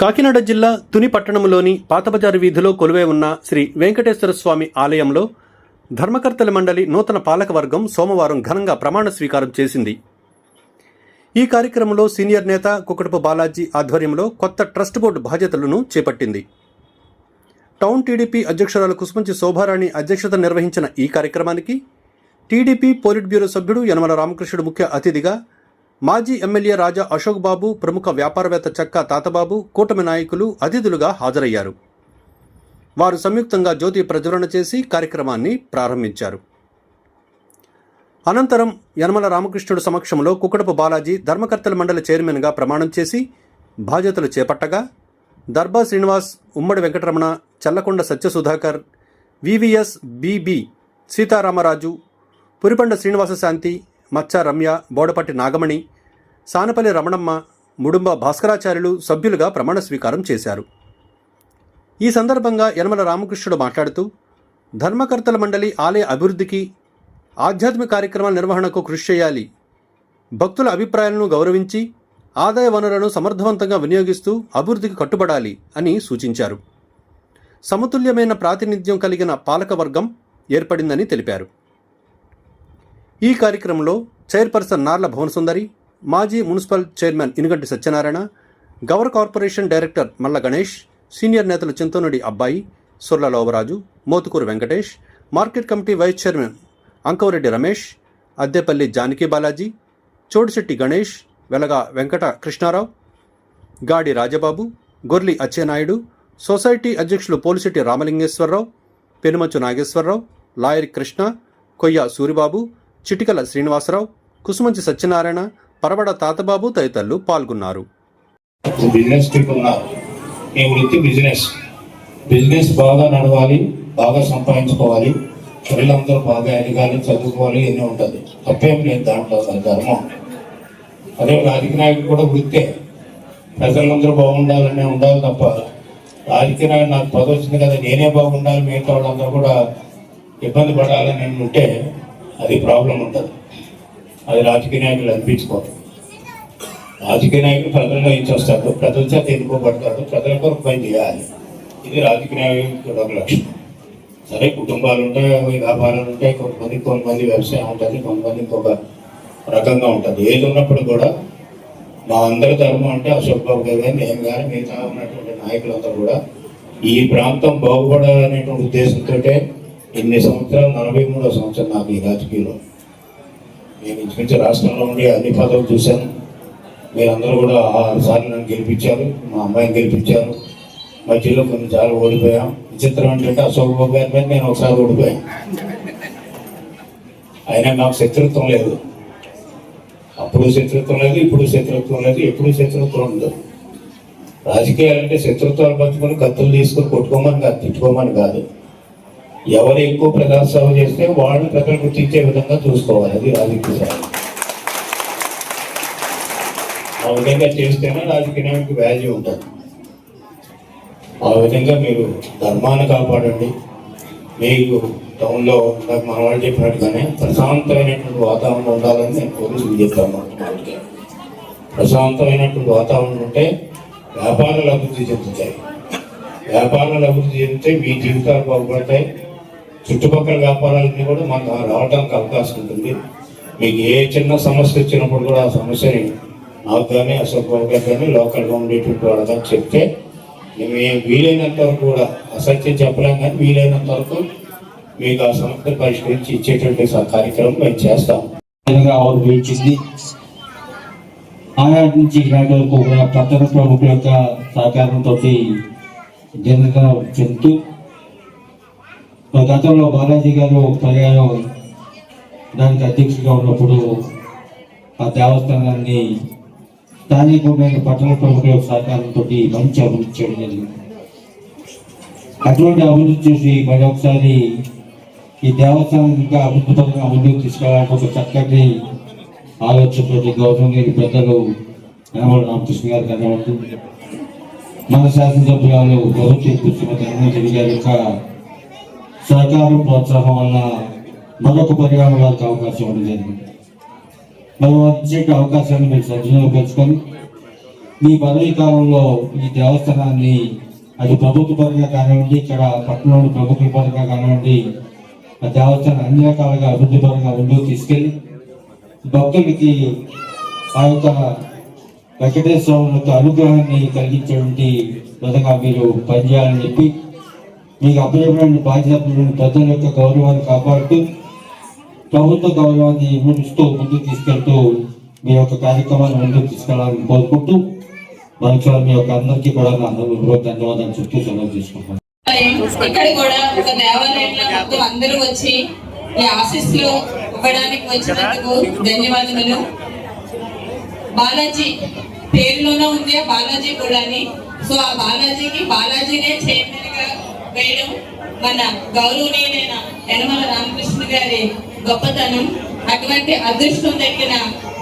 కాకినాడ జిల్లా తుని పట్టణంలోని పాతబజారు వీధిలో కొలువై ఉన్న శ్రీ వెంకటేశ్వర స్వామి ఆలయంలో ధర్మకర్తల మండలి నూతన పాలకవర్గం సోమవారం ఘనంగా ప్రమాణ స్వీకారం చేసింది. ఈ కార్యక్రమంలో సీనియర్ నేత కుకటపు బాలాజీ ఆధ్వర్యంలో కొత్త ట్రస్ట్ బోర్డు బాధ్యతలను చేపట్టింది. టౌన్ టీడీపీ అధ్యక్షురాలు కుసుమంచి శోభారాణి అధ్యక్షత నిర్వహించిన ఈ కార్యక్రమానికి టీడీపీ పోలిట్ బ్యూరో సభ్యుడు యనమల రామకృష్ణుడు ముఖ్య అతిథిగా మాజీ ఎమ్మెల్యే రాజా అశోక్ బాబు ప్రముఖ వ్యాపారవేత్త చక్కా తాతబాబు కూటమి నాయకులు అతిథులుగా హాజరయ్యారు. వారు సంయుక్తంగా జ్యోతి ప్రజ్వలన చేసి కార్యక్రమాన్ని ప్రారంభించారు. అనంతరం యనమల రామకృష్ణుడు సమక్షంలో కుక్కడపు బాలాజీ ధర్మకర్తల మండలి చైర్మన్గా ప్రమాణం చేసి బాధ్యతలు చేపట్టగా దర్బా శ్రీనివాస్ ఉమ్మడి వెంకటరమణ చల్లకొండ సత్యసుధాకర్ వివిఎస్ బిబి సీతారామరాజు పురిపండ శ్రీనివాస శాంతి మచ్చ రమ్య బోడపట్టి నాగమణి సానపల్లి రమణమ్మ ముడుంబ భాస్కరాచార్యులు సభ్యులుగా ప్రమాణ స్వీకారం చేశారు. ఈ సందర్భంగా యనమల రామకృష్ణుడు మాట్లాడుతూ ధర్మకర్తల మండలి ఆలయ అభివృద్ధికి ఆధ్యాత్మిక కార్యక్రమాల నిర్వహణకు కృషి చేయాలి. భక్తుల అభిప్రాయాలను గౌరవించి ఆదాయ వనరులను సమర్థవంతంగా వినియోగిస్తూ అభివృద్ధికి కట్టుబడాలి అని సూచించారు. సమతుల్యమైన ప్రాతినిధ్యం కలిగిన పాలకవర్గం ఏర్పడిందని తెలిపారు. ఈ కార్యక్రమంలో చైర్పర్సన్ నార్ల భువనసుందరి మాజీ municipal chairman Inuganti Satyanarayana Gavara corporation director Malla Ganesh senior నేతలు Chintanudi Abbayi Surla Lovaraju Mothukuru Venkatesh market committee vice chairman Ankavareddy Ramesh Addepalli Janaki Balaji Chodisetti Ganesh Velaga Venkata Krishnarao Gadi Rajababu Gorli Achhenaidu society అధ్యక్షులు Polisetti Ramalingeswararao పెనుమచ్చు Nageswararao lawyer Krishna Koyya Suribabu Chitikala Srinivasarao Kusumanchi Satyanarayana పరబడ తాతబాబు తదితరులు పాల్గొన్నారు. Business ఉన్నారు ఈ వృత్తి business. Business బాగా నడవాలి బాగా సంపాదించుకోవాలి పిల్లలందరూ బాగా ఎదగాలి చదువుకోవాలి ఎన్ని ఉంటుంది. తప్పేం లేదు దాంట్లో అది ధర్మం. అదే రాజకీయ నాయకుడు కూడా వృత్తే. ప్రజలందరూ బాగుండాలనే ఉండాలి తప్ప రాజకీయ నాయకుడు నాకు పదవి వచ్చింది కదా నేనే బాగుండాలి మిగతా వాళ్ళందరూ కూడా ఇబ్బంది పడాలని ఉంటే అది ప్రాబ్లం ఉంటుంది. అది రాజకీయ నాయకులు అనిపించుకోరు. రాజకీయ నాయకులు ప్రజల్లో నుంచి వస్తాడు ప్రజల చేత ఎన్నుకోబడతారు. ప్రజల కొరకు పని చేయాలి. ఇది రాజకీయ నాయకుడు ఒక లక్షణం. సరే కుటుంబాలు ఉంటాయి వ్యాపారాలు ఉంటాయి. కొంతమంది కొంతమంది వ్యవసాయం ఉంటుంది కొంతమంది ఇంకొక రకంగా ఉంటుంది. ఏది ఉన్నప్పుడు కూడా మా అందరి ధర్మం అంటే అశోక్ బాబు గారు కానీ నేను కానీ మిగతా ఉన్నటువంటి నాయకులంతా కూడా ఈ ప్రాంతం బాగుపడాలనేటువంటి ఉద్దేశంతో ఇన్ని సంవత్సరాలు? నలభై మూడో సంవత్సరం నాకు ఈ రాజకీయంలో. నేను ఇంచుమించి రాష్ట్రంలో ఉండి అన్ని పదవులు చూశాను. మీరందరూ కూడా ఆరు సార్లు నన్ను గెలిపించారు మా అమ్మాయిని గెలిపించారు. మధ్యలో కొన్నిసార్లు ఓడిపోయాం. విచిత్రం ఏంటంటే అశోక్ బాబు గారి మీద నేను ఒకసారి ఓడిపోయాను. అయినా నాకు శత్రుత్వం లేదు. అప్పుడు శత్రుత్వం లేదు ఇప్పుడు శత్రుత్వం లేదు ఎప్పుడు శత్రుత్వం ఉండదు. రాజకీయాలంటే శత్రుత్వాలు పంచుకొని కత్తులు తీసుకొని కొట్టుకోమని కాదు తిట్టుకోమని కాదు. ఎవరు ఎక్కువ ప్రజాసేవ చేస్తే వాళ్ళు ప్రజలు గుర్తించే విధంగా చూసుకోవాలి. అది రాజకీయ సేవ. ఆ విధంగా చేస్తేనే రాజకీయానికి వాల్యూ ఉంటుంది. ఆ విధంగా మీరు ధర్మాన్ని కాపాడండి. మీకు టౌన్లో ఇందాక మన వాళ్ళు చెప్పినట్టుగానే ప్రశాంతమైనటువంటి వాతావరణం ఉండాలని నేను పోలీసులు చెప్తాను ప్రశాంతమైనటువంటి వాతావరణం ఉంటే వ్యాపారాలు అభివృద్ధి చెందుతాయి. వ్యాపారాలు అభివృద్ధి చెందితే మీ జీవితాలు బాగుపడతాయి. చుట్టుపక్కల వ్యాపారాలకి కూడా మనకు రావడానికి అవకాశం ఉంటుంది. మీకు ఏ చిన్న సమస్య వచ్చినప్పుడు కూడా ఆ సమస్యని నాకు కానీ అశోక్ బాబు గారు కానీ లోకల్గా ఉండేటువంటి వాళ్ళు చెప్తే మేము వీలైనంత వరకు కూడా అసత్యం చెప్పలేం కానీ వీలైనంత వరకు మీకు ఆ సమస్య పరిష్కరించి ఇచ్చేటువంటి కార్యక్రమం మేము చేస్తాం. విధంగా ఆనాటి నుంచి నాటి వరకు కూడా పట్టణ ప్రముఖుల యొక్క సహకారంతో జనగా చెందుతూ గతంలో బాలాజీ గారు పర్యాయం దానికి అధ్యక్షుడిగా ఉన్నప్పుడు ఆ దేవస్థానాన్ని స్థానికమైన పట్టణ ప్రముఖుల సహకారంతో మంచి అభివృద్ధి చేయడం జరిగింది. అటువంటి అభివృద్ధి చూసి మరి ఒకసారి ఈ దేవస్థానం ఇంకా అద్భుతంగా ముందుకు తీసుకెళ్ళడానికి ఒక చక్కటి ఆలోచనతో గౌరవనీయులు పెద్దలు యనమల రామకృష్ణ గారు కనబడుతుంది మన శాసనసభ్యులు గౌరవ శ్రీమతి హనుమంతరి గారి యొక్క సహకారం ప్రోత్సాహం వల్ల మరొక పరిణామ వారికి అవకాశం ఇవ్వడం జరిగింది. మరి వచ్చే అవకాశాన్ని మీరు సద్వినియోగపరుచుకొని మీ పదవీ కాలంలో ఈ దేవస్థానాన్ని అది ప్రభుత్వ పరంగా కానివ్వండి ఇక్కడ పట్టణంలో ప్రభుత్వ పరంగా కానివ్వండి ఆ దేవస్థానం అన్ని రకాలుగా అభివృద్ధి పరంగా ముందుకు తీసుకెళ్ళి భక్తులకి ఆ యొక్క వెంకటేశ్వర యొక్క అనుగ్రహాన్ని కలిగించేటువంటి విధంగా మీరు పనిచేయాలని చెప్పి మీకు అప్పచెప్పిన బాధ్యతలను ప్రజల యొక్క గౌరవాన్ని కాపాడుతూ ప్రభుత్వ గౌరవాన్ని ఇస్తూ ముందుకు తీసుకెళ్తూ మీ యొక్క కార్యక్రమాన్ని ముందుకు తీసుకెళ్ళాలని కోరుకుంటూ మరొకసారి మీ యొక్క అందరికీ కూడా నా ధన్యవాదాలు చెప్తూ సెలవు తీసుకుంటాను ఇక్కడ కూడా ఒక దేవాలయంలో మొత్తం అందరూ వచ్చి ఈ ఆశీస్సులు ఇవ్వడానికి వచ్చినందుకు ధన్యవాదములు. బాలాజీ పేరులోనే ఉంది ఆ బాలాజీ కూడా సో ఆ బాలాజీకి బాలాజీనే చైర్మన్గా వేయడం మన గౌరవనీయులైన యనమల రామకృష్ణ గారి గొప్పతనం అటువంటి అదృష్టం దక్కిన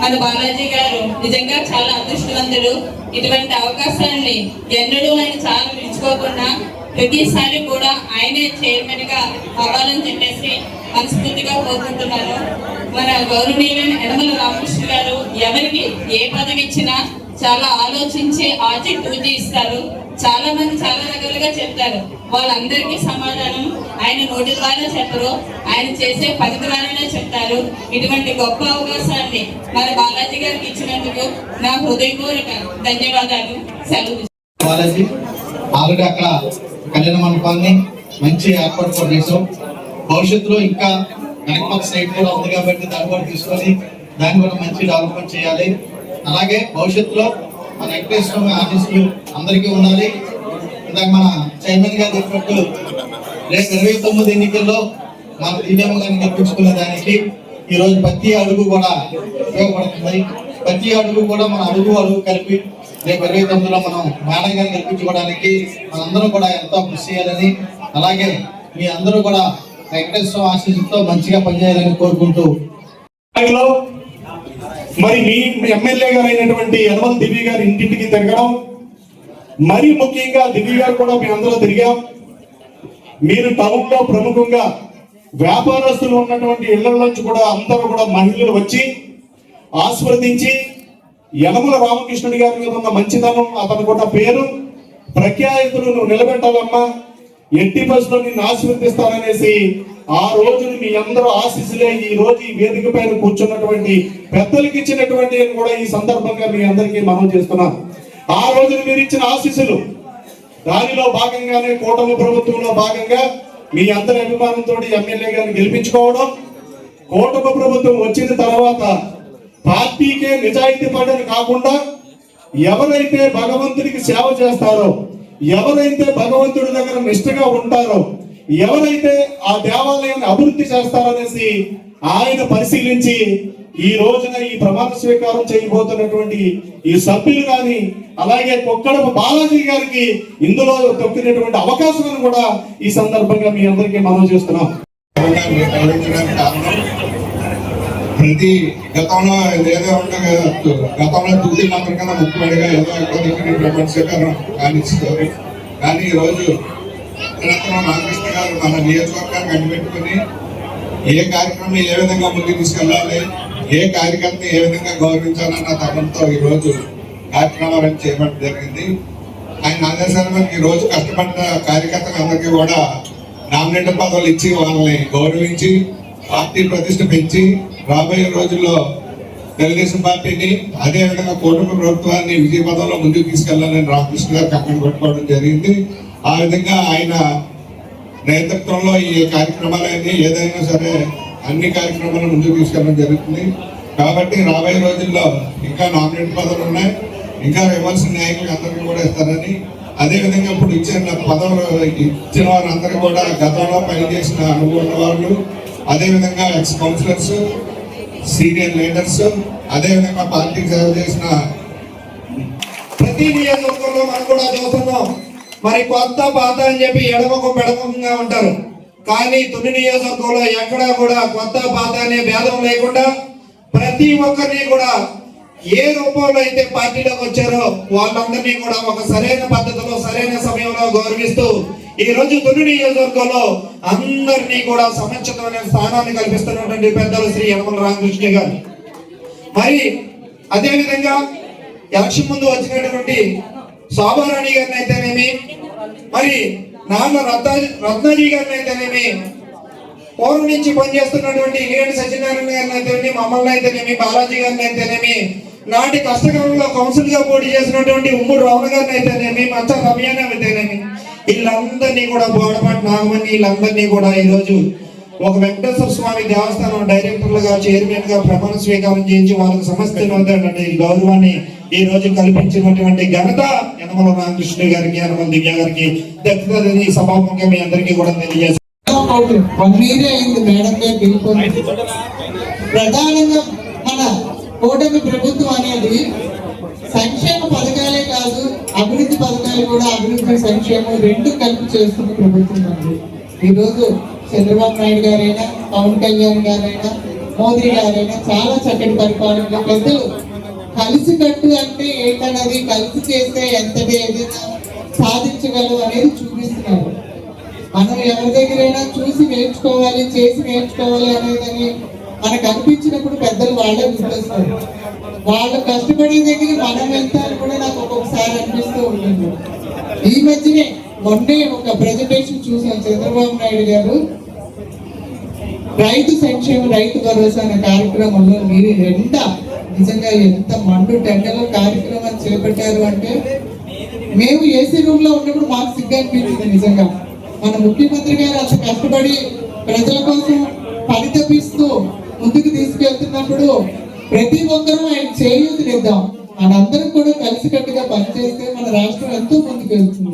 మన బాలాజీ గారు నిజంగా చాలా అదృష్టవంతుడు ఇటువంటి అవకాశాన్ని ఎన్నడూ ఆయన చాలా మించుకోకుండా ప్రతిసారి కూడా ఆయనే చైర్మన్గా అవ్వాలని చెప్పేసి మనస్ఫూర్తిగా కోరుకుంటున్నాను. మన గౌరవనీయులైన యనమల రామకృష్ణ గారు ఎవరికి ఏ పదవి ఇచ్చినా చాలా ఆలోచించి ఆచి పూజ ఇస్తారు. చాలా మంది చాలా రకాలుగా చెప్తారు. వాళ్ళందరికీ సమాధానం ఆయన నోటి ద్వారా చెప్పరు. ఆయన చేసే పని ద్వారానే చెప్తారు. ఇటువంటి గొప్ప అవకాశాన్ని మన బాలాజీ గారికి ఇచ్చినందుకు నా హృదయపూర్వక ధన్యవాదాలు. సెలవు బాలాజీ ఆల్రెడీ అక్కడ కళ్యాణ మండపాన్ని మంచి ఏర్పాటు కూడా చేసాం భవిష్యత్తులో ఇంకా వెనకపక్క సైట్ కూడా ఉంది కాబట్టి దాన్ని కూడా తీసుకొని దాన్ని కూడా మంచి డెవలప్మెంట్ చేయాలి. అలాగే భవిష్యత్తులో మన వెంకటేశ్వర ఆఫీసులు అందరికీ ఉండాలి. ఇందాక మన చైర్మన్ గారు చెప్పినట్టు రేపు ఇరవై తొమ్మిది ఎన్నికల్లో మన దివ్యమ్మ గారిని గెలిపించుకునే దానికి ఈరోజు ప్రతి అడుగు కూడా ఉపయోగపడుతుంది. ప్రతి అడుగు కూడా మన అడుగు అడుగు కలిపి రేపు ఇరవై తొమ్మిదిలో మనం మేడం గారిని గెలిపించుకోవడానికి మనందరం కూడా ఎంతో కృషి చేయాలని అలాగే మీ అందరూ కూడా వెంకటేశ్వర ఆశీస్సుతో మంచిగా పనిచేయాలని కోరుకుంటూ. మరి మీ ఎమ్మెల్యే గారు అయినటువంటి యనమల దివ్య గారి ఇంటింటికి తిరగడం మరి ముఖ్యంగా దివ్య గారు కూడా మీ అందరూ తిరిగాం. మీరు టౌన్లో ప్రముఖంగా వ్యాపారస్తులు ఉన్నటువంటి ఇళ్ళ నుంచి కూడా అందరూ కూడా మహిళలు వచ్చి ఆస్వాదించి యనమల రామకృష్ణుడి గారి మీద ఉన్న మంచితనం అతను కూడా పేరు ప్రఖ్యాతులు నువ్వు నిలబెట్టాలమ్మా. ఎట్టి బస్సులో నిన్ను ఆశీర్వదిస్తాననేసి ఆ రోజున మీ అందరూ ఆశీస్సులే ఈ రోజు ఈ వేదిక పైన కూర్చున్నటువంటి పెద్దలకు ఇచ్చినటువంటి కూడా ఈ సందర్భంగా మీ అందరికీ మనం చేస్తున్నాను ఆ రోజున మీరు ఇచ్చిన ఆశీస్సులు దానిలో భాగంగానే కూటమి ప్రభుత్వంలో భాగంగా మీ అందరి అభిమానంతో ఎమ్మెల్యే గారిని గెలిపించుకోవడం కూటమి ప్రభుత్వం వచ్చిన తర్వాత పార్టీకే నిజాయితీ పడని కాకుండా ఎవరైతే భగవంతుడికి సేవ చేస్తారో ఎవరైతే భగవంతుడి దగ్గర నిష్ఠగా ఉంటారో ఎవరైతే ఆ దేవాలయాన్ని అభివృద్ధి చేస్తారనేసి ఆయన పరిశీలించి ఈ రోజున ఈ ప్రమాణ స్వీకారం చేయబోతున్నటువంటి ఈ సభ్యులు కానీ అలాగే కొక్కడపు బాలాజీ గారికి ఇందులో తొక్కినటువంటి అవకాశం కూడా ఈ సందర్భంగా మీ అందరికీ మనం చేస్తున్నాం. ప్రతి గతంలో ఏదో ఉంటుంది గతంలో తూది మంత్రం కన్నా ముఖ్యమైనగా ఏదో ఎక్కువ దగ్గర స్వీకారం కానీ ఈరోజు నిరంతరం రామకృష్ణ గారు మన నియోజకవర్గాన్ని కనిపెట్టుకుని ఏ కార్యక్రమం ఏ విధంగా ముందుకు తీసుకెళ్ళాలి ఏ కార్యకర్తని ఏ విధంగా గౌరవించాలన్న తపంతో ఈరోజు కార్యక్రమాలను చేయడం జరిగింది. ఆయన ఆదేశాల మేరకు ఈరోజు రోజు కష్టపడిన కార్యకర్తలందరికీ కూడా నామినేటర్ పదవులు ఇచ్చి వాళ్ళని గౌరవించి పార్టీ ప్రతిష్ట పెంచి రాబోయే రోజుల్లో తెలుగుదేశం పార్టీని అదేవిధంగా కూటమి ప్రభుత్వాన్ని విజయ పదంలో ముందుకు తీసుకెళ్ళాలని రామకృష్ణ గారు కక్కన పెట్టుకోవడం జరిగింది. ఆ విధంగా ఆయన నేతృత్వంలో ఈ కార్యక్రమాలన్నీ ఏదైనా సరే అన్ని కార్యక్రమాలను ముందుకు తీసుకెళ్ళడం జరుగుతుంది. కాబట్టి రాబోయే రోజుల్లో ఇంకా నామినేట్ పదవులు ఉన్నాయి. ఇంకా ఇవ్వాల్సిన నాయకులు అందరికీ కూడా ఇస్తారని. అదే విధంగా ఇప్పుడు ఇచ్చిన పదవులు ఇచ్చిన వారందరూ కూడా గతంలో పనిచేసిన అనుభవం వాళ్ళు అదేవిధంగా ఎక్స్ కౌన్సిలర్స్ సీనియర్ లీడర్స్ అదేవిధంగా పార్టీకి సేవ చేసిన ప్రతి నియోజకవర్గంలో మనం కూడా చూస్తున్నాం మరి కొత్త పాత అని చెప్పి ఎడమకు పెడమకంగా ఉంటారు. కానీ తుని నియోజకవర్గంలో ఎక్కడా కూడా కొత్త పాత అనే భేదం లేకుండా ప్రతి ఒక్కరిని కూడా ఏ రూపంలో అయితే పార్టీలోకి వచ్చారో వాళ్ళందరినీ కూడా ఒక సరైన పద్ధతిలో సరైన సమయంలో గౌరవిస్తూ ఈ రోజు తొలి నియోజకవర్గంలో అందరినీ కూడా సముచితమైన స్థానాన్ని కల్పిస్తున్నటువంటి పెద్దలు శ్రీ యనమల రామకృష్ణ గారు. మరి అదేవిధంగా ఎలక్షన్ ముందు వచ్చినటువంటి సాబారాణి గారిని అయితేనేమి మరి నాన్న రత్న రత్నాజీ గారిని అయితేనేమి పూర్వం నుంచి పనిచేస్తున్నటువంటి ఇలియని సత్యనారాయణ గారిని అయితేనేమి మమ్మల్ని అయితేనేమి బాలాజీ గారిని అయితేనేమి నాటి కష్టకాలంలో కౌన్సిల్గా పోటీ చేసినటువంటి ఉమ్మడి రావణ గారిని అయితేనేమి మచ్చ రమ్యాని అయితేనేమి? వీళ్ళందరినీ కూడా బోడపాటి నాగమని వీళ్ళందరినీ కూడా ఈరోజు ఒక వెంకటేశ్వర స్వామి దేవస్థానం డైరెక్టర్లుగా చైర్మన్గా ప్రమాణ స్వీకారం చేయించి వాళ్ళకి సమస్య గౌరవాన్ని ఈ రోజు కల్పించినటువంటి ఘనత యనమల రామకృష్ణ గారికి యనమల దివ్య గారికి దక్కుతుందని సభాముఖంగా మీ అందరికీ కూడా తెలియజేస్తాను ప్రధానంగా మన కూటమి ప్రభుత్వం అనేది సంక్షేమ పథకాలే కాదు అభివృద్ధి పథకాలు కూడా అభివృద్ధి సంక్షేమం రెండు కలిపి చేస్తున్న ప్రభుత్వం అండి. ఈరోజు చంద్రబాబు నాయుడు గారైనా పవన్ కళ్యాణ్ గారైనా మోదీ గారైనా చాలా చక్కటి పరిపాలన పెద్దలు కలిసి కట్టు అంటే ఏంటన్నది కలిసి చేస్తే ఎంతటి ఏదైనా సాధించగలవు అనేది చూపిస్తున్నారు. మనం ఎవరి దగ్గరైనా చూసి నేర్చుకోవాలి చేసి నేర్చుకోవాలి అనేదని మనకు అనిపించినప్పుడు పెద్దలు వాళ్ళే గుర్తొస్తారు. వాళ్ళు కష్టపడే దగ్గర మనం వెళ్తారు కూడా నాకు ఒక్కొక్కసారి అనిపిస్తూ ఉంటుంది. ఈ మధ్యనే మొన్నే ఒక ప్రజెంటేషన్ చూసాను చంద్రబాబు నాయుడు గారు. రైతు సంక్షేమ రైతు భరోసా అనే కార్యక్రమంలో మీరు ఎంత నిజంగా ఎంత మండు టెండలో కార్యక్రమం చేపట్టారు అంటే మేము ఏసీ రూమ్లో ఉన్నప్పుడు మాకు సిగ్గు అనిపించింది నిజంగా. మన ముఖ్యమంత్రి గారు అంత కష్టపడి ప్రజల కోసం పని తప్పిస్తూ ముందుకు తీసుకెళ్తున్నప్పుడు ప్రతి ఒక్కరూ ఆయన చేయూతనిద్దాం మనందరం కూడా కలిసికట్టుగా పనిచేస్తే మన రాష్ట్రం ఎంతో ముందుకు వెళ్తుంది